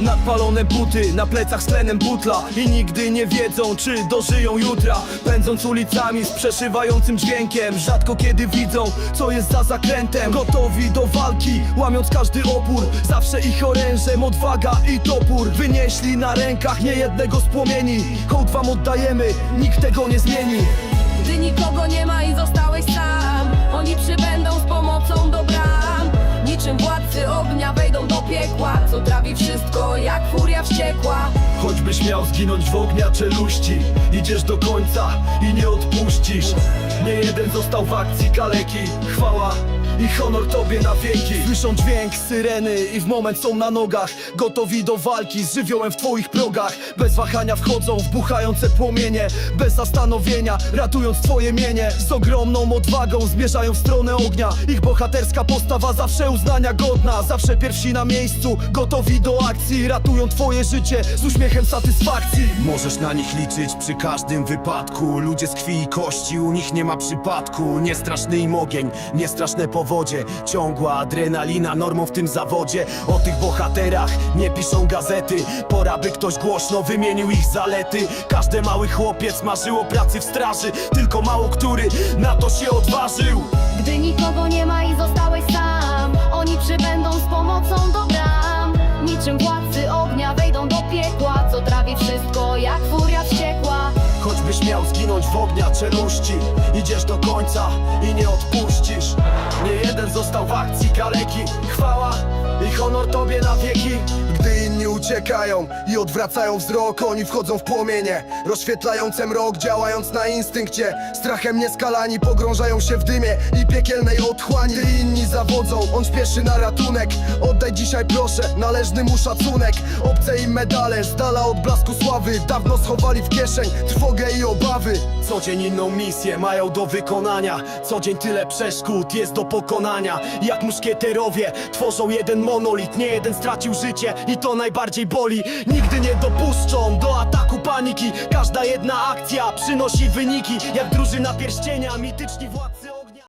Nadpalone buty, na plecach z tlenem butla I nigdy nie wiedzą, czy dożyją jutra Pędząc ulicami z przeszywającym dźwiękiem Rzadko kiedy widzą, co jest za zakrętem Gotowi do walki, łamiąc każdy opór Zawsze ich orężem odwaga i topór Wynieśli na rękach niejednego z płomieni Hołd wam oddajemy, nikt tego nie zmieni Gdy nikogo nie ma i zostałeś sam Oni przybędą trawi wszystko jak furia wściekła. Choćbyś miał zginąć w ognia czeluści Idziesz do końca i nie odpuścisz. Nie jeden został w akcji kaleki. Chwała i honor tobie na wieki. Słyszą dźwięk syreny i w moment są na nogach. Gotowi do walki z żywiołem w twoich progach. Bez wahania wchodzą w buchające płomienie. Bez zastanowienia, ratując twoje mienie. Z ogromną odwagą zmierzają w stronę ognia. Ich bohaterska postawa zawsze uznania godna. Zawsze pierwsi na miejscu, gotowi do akcji Ratują twoje życie z uśmiechem satysfakcji. Możesz na nich liczyć przy każdym wypadku. Ludzie z krwi i kości, u nich nie ma przypadku. Niestraszny im ogień, niestraszne powodzie. Ciągła adrenalina, normą w tym zawodzie. O tych bohaterach nie piszą gazety. Pora by ktoś głośno wymienił ich zalety. Każdy mały chłopiec marzył o pracy w straży. Tylko mało który na to się odważył. Gdy nikogo Niczym władcy ognia wejdą do piekła Co trawi wszystko jak furia wściekła. Choćbyś miał zginąć w ognia czeluści Idziesz do końca i nie odpuścisz. Nie jeden został w akcji kaleki. Chwała i honor tobie na wieki Gdy uciekają i odwracają wzrok. Oni wchodzą w płomienie Rozświetlające mrok, działając na instynkcie. Strachem nieskalani pogrążają się w dymie I piekielnej otchłani. Gdy inni zawodzą, on śpieszy na ratunek. Oddaj dzisiaj proszę należny mu szacunek. Obce im medale, z dala od blasku sławy. Dawno schowali w kieszeń trwogę i obawy. Co dzień inną misję mają do wykonania. Co dzień tyle przeszkód jest do pokonania. Jak muszkieterowie tworzą jeden monolit Nie jeden stracił życie i to boli. Nigdy nie dopuszczą do ataku paniki. Każda jedna akcja przynosi wyniki. Jak drużyna pierścienia, mityczni władcy